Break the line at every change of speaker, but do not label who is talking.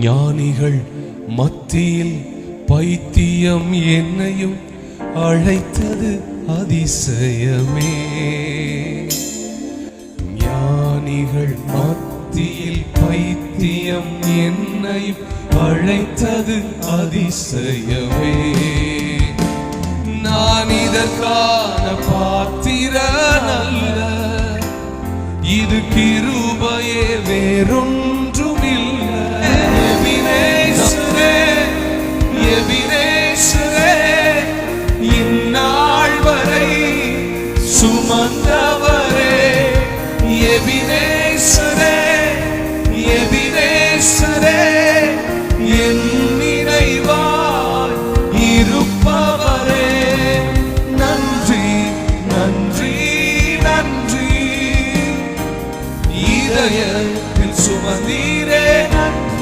ஞானிகள் மத்தியில் பைத்தியம் என்னையும் அழைத்தது அதிசயமே. ஞானிகள் மத்தியில் பைத்தியம் என்னையும் அழைத்தது அதிசயமே. நான் இதற்கான பாத்திர நல்ல இது கிருபையே வேறொன்று சுமந்தவரே எபினேசரே எபினேசரே என் நினைவாய் இருப்பவரே. நன்றி நன்றி நன்றி. இதயத்தில் சுமந்தீர்